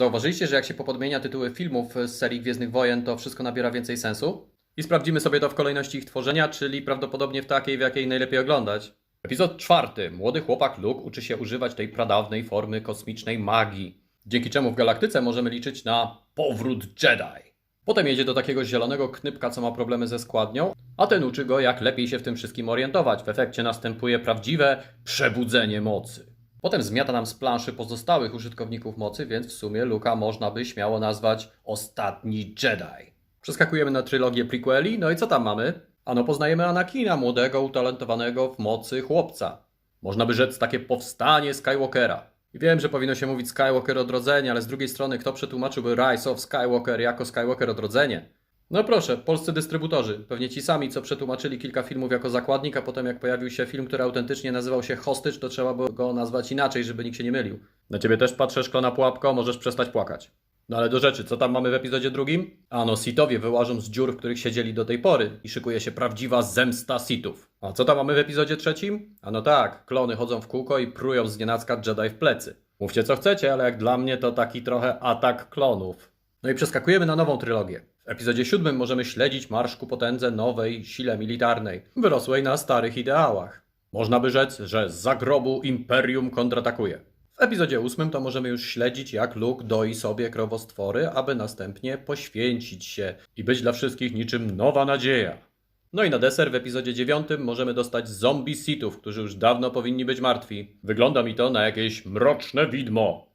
Zauważyliście, że jak się popodmienia tytuły filmów z serii Gwiezdnych Wojen, to wszystko nabiera więcej sensu? I sprawdzimy sobie to w kolejności ich tworzenia, czyli prawdopodobnie w takiej, w jakiej najlepiej oglądać. Epizod czwarty. Młody chłopak Luke uczy się używać tej pradawnej formy kosmicznej magii, dzięki czemu w galaktyce możemy liczyć na powrót Jedi. Potem jedzie do takiego zielonego knypka, co ma problemy ze składnią, a ten uczy go, jak lepiej się w tym wszystkim orientować. W efekcie następuje prawdziwe przebudzenie mocy. Potem zmiata nam z planszy pozostałych użytkowników mocy, więc w sumie Luka można by śmiało nazwać Ostatni Jedi. Przeskakujemy na trylogię prequeli, no i co tam mamy? Ano poznajemy Anakina, młodego, utalentowanego w mocy chłopca. Można by rzec takie powstanie Skywalkera. I wiem, że powinno się mówić Skywalker odrodzenie, ale z drugiej strony kto przetłumaczyłby Rise of Skywalker jako Skywalker odrodzenie? No proszę, polscy dystrybutorzy, pewnie ci sami, co przetłumaczyli kilka filmów jako zakładnik, a potem jak pojawił się film, który autentycznie nazywał się Hostage, to trzeba było go nazwać inaczej, żeby nikt się nie mylił. Na ciebie też patrzę, szklana pułapko, możesz przestać płakać. No ale do rzeczy, co tam mamy w epizodzie drugim? Ano, Sithowie wyłażą z dziur, w których siedzieli do tej pory i szykuje się prawdziwa zemsta Sithów. A co tam mamy w epizodzie trzecim? Ano tak, klony chodzą w kółko i prują z nienacka Jedi w plecy. Mówcie co chcecie, ale jak dla mnie to taki trochę atak klonów. No i przeskakujemy na nową trylogię. W epizodzie siódmym możemy śledzić marsz ku potędze nowej sile militarnej, wyrosłej na starych ideałach. Można by rzec, że z zagrobu Imperium kontratakuje. W epizodzie ósmym to możemy już śledzić, jak Luke doi sobie krowostwory, aby następnie poświęcić się i być dla wszystkich niczym nowa nadzieja. No i na deser w epizodzie dziewiątym możemy dostać zombie Sithów, którzy już dawno powinni być martwi. Wygląda mi to na jakieś mroczne widmo.